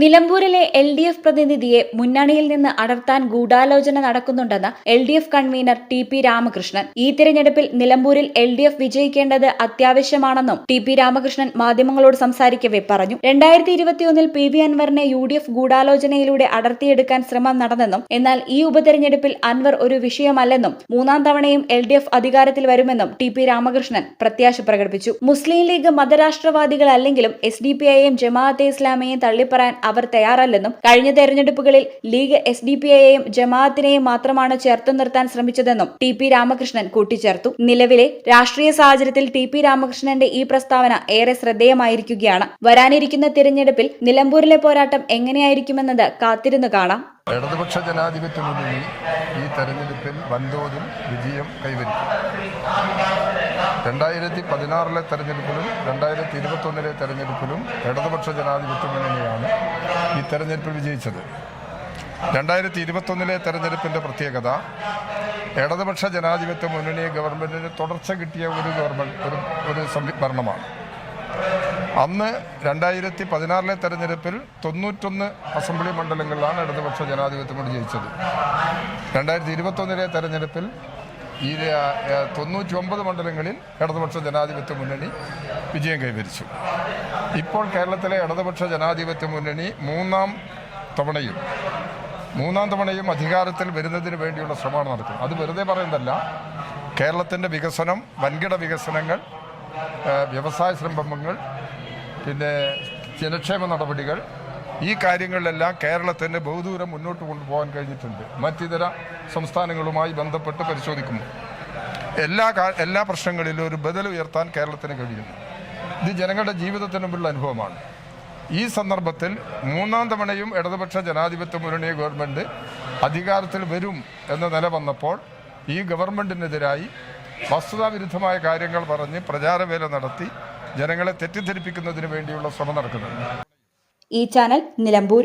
നിലമ്പൂരിലെ L D F പ്രതിനിധിയെ മുന്നണിയിൽ നിന്ന് അടർത്താൻ ഗൂഢാലോചന നടക്കുന്നുണ്ടെന്ന് L D F convener T P Ramakrishnan. ഈ തിരഞ്ഞെടുപ്പിൽ നിലമ്പൂരിൽ എൽ ഡി എഫ് വിജയിക്കേണ്ടത് അത്യാവശ്യമാണെന്നും ടി പി രാമകൃഷ്ണൻ മാധ്യമങ്ങളോട് സംസാരിക്കവെ പറഞ്ഞു. രണ്ടായിരത്തി ഇരുപത്തിയൊന്നിൽ പി വി അൻവറിനെ യു ഡി എഫ് ഗൂഢാലോചനയിലൂടെ അടർത്തിയെടുക്കാൻ ശ്രമം നടന്നെന്നും എന്നാൽ ഈ ഉപതെരഞ്ഞെടുപ്പിൽ അൻവർ ഒരു വിഷയമല്ലെന്നും മൂന്നാം തവണയും എൽ ഡി എഫ് അധികാരത്തിൽ വരുമെന്നും ടി പി രാമകൃഷ്ണൻ പ്രത്യാശ പ്രകടിപ്പിച്ചു. മുസ്ലിം ലീഗ് മതരാഷ്ട്രവാദികളല്ലെങ്കിലും എസ് ഡി പി ഐയും ജമാഅത്തെ ഇസ്ലാമിയെയും തള്ളിപ്പറയാൻ അവർ തയ്യാറല്ലെന്നും കഴിഞ്ഞ തെരഞ്ഞെടുപ്പുകളിൽ ലീഗ് എസ് ഡി പി ഐയെയും ജമാഅത്തിനെയും മാത്രമാണ് ചേർത്തു നിർത്താൻ ശ്രമിച്ചതെന്നും ടി പി രാമകൃഷ്ണൻ കൂട്ടിച്ചേർത്തു. നിലവിലെ രാഷ്ട്രീയ സാഹചര്യത്തിൽ ടി പി രാമകൃഷ്ണന്റെ ഈ പ്രസ്താവന ഏറെ ശ്രദ്ധേയമായിരിക്കുകയാണ്. വരാനിരിക്കുന്ന തിരഞ്ഞെടുപ്പിൽ നിലമ്പൂരിലെ പോരാട്ടം എങ്ങനെയായിരിക്കുമെന്നത് കാത്തിരുന്നു കാണാം. ഇടതുപക്ഷ ജനാധിപത്യ മുന്നണി ഈ തെരഞ്ഞെടുപ്പിൽ വൻതോതിൽ വിജയം കൈവരിക്കും. രണ്ടായിരത്തി പതിനാറിലെ തെരഞ്ഞെടുപ്പിലും രണ്ടായിരത്തി ഇരുപത്തൊന്നിലെ തെരഞ്ഞെടുപ്പിലും ഇടതുപക്ഷ ജനാധിപത്യ മുന്നണിയാണ് ഈ തെരഞ്ഞെടുപ്പിൽ വിജയിച്ചത്. രണ്ടായിരത്തി ഇരുപത്തൊന്നിലെ തെരഞ്ഞെടുപ്പിന്റെ പ്രത്യേകത ഇടതുപക്ഷ ജനാധിപത്യ മുന്നണി ഗവൺമെന്റിന് തുടർച്ച കിട്ടിയ ഒരു ഗവൺമെന്റ് ഒരു ഒരു ഭരണമാണ്. അന്ന് രണ്ടായിരത്തി പതിനാറിലെ തെരഞ്ഞെടുപ്പിൽ തൊണ്ണൂറ്റൊന്ന് അസംബ്ലി മണ്ഡലങ്ങളിലാണ് ഇടതുപക്ഷ ജനാധിപത്യ മുന്നണി ജയിച്ചത്. രണ്ടായിരത്തി ഇരുപത്തൊന്നിലെ തെരഞ്ഞെടുപ്പിൽ ഈ തൊണ്ണൂറ്റി ഒമ്പത് മണ്ഡലങ്ങളിൽ ഇടതുപക്ഷ ജനാധിപത്യ മുന്നണി വിജയം കൈവരിച്ചു. ഇപ്പോൾ കേരളത്തിലെ ഇടതുപക്ഷ ജനാധിപത്യ മുന്നണി മൂന്നാം തവണയും മൂന്നാം തവണയും അധികാരത്തിൽ വരുന്നതിന് വേണ്ടിയുള്ള ശ്രമമാണ് നടക്കുന്നത്. അത് വെറുതെ പറയുന്നതല്ല. കേരളത്തിന്റെ വികസനം വൻകിട വികസനങ്ങൾ വ്യവസായ സംരംഭങ്ങൾ പിന്നെ ജനക്ഷേമ നടപടികൾ ഈ കാര്യങ്ങളിലെല്ലാം കേരളത്തിന് ബഹുദൂരം മുന്നോട്ട് കൊണ്ടുപോകാൻ കഴിഞ്ഞിട്ടുണ്ട്. മറ്റിതര സംസ്ഥാനങ്ങളുമായി ബന്ധപ്പെട്ട് പരിശോധിക്കുമ്പോൾ എല്ലാ എല്ലാ പ്രശ്നങ്ങളിലും ഒരു ബദൽ ഉയർത്താൻ കേരളത്തിന് കഴിയുന്നു. ഇത് ജനങ്ങളുടെ ജീവിതത്തിന് മുമ്പുള്ള അനുഭവമാണ്. ഈ സന്ദർഭത്തിൽ മൂന്നാം തവണയും ഇടതുപക്ഷ ജനാധിപത്യ മുന്നണി ഗവൺമെന്റ് അധികാരത്തിൽ വരും എന്ന നില വന്നപ്പോൾ ഈ ഗവൺമെന്റിനെതിരായി വസ്തുതാവിരുദ്ധമായ കാര്യങ്ങൾ പറഞ്ഞ് പ്രചാരവേല നടത്തി ജനങ്ങളെ തെറ്റിദ്ധരിപ്പിക്കുന്നതിന് വേണ്ടിയുള്ള ശ്രമം നടക്കുന്നുണ്ട് ഈ channel Nilambur.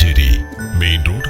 Road main road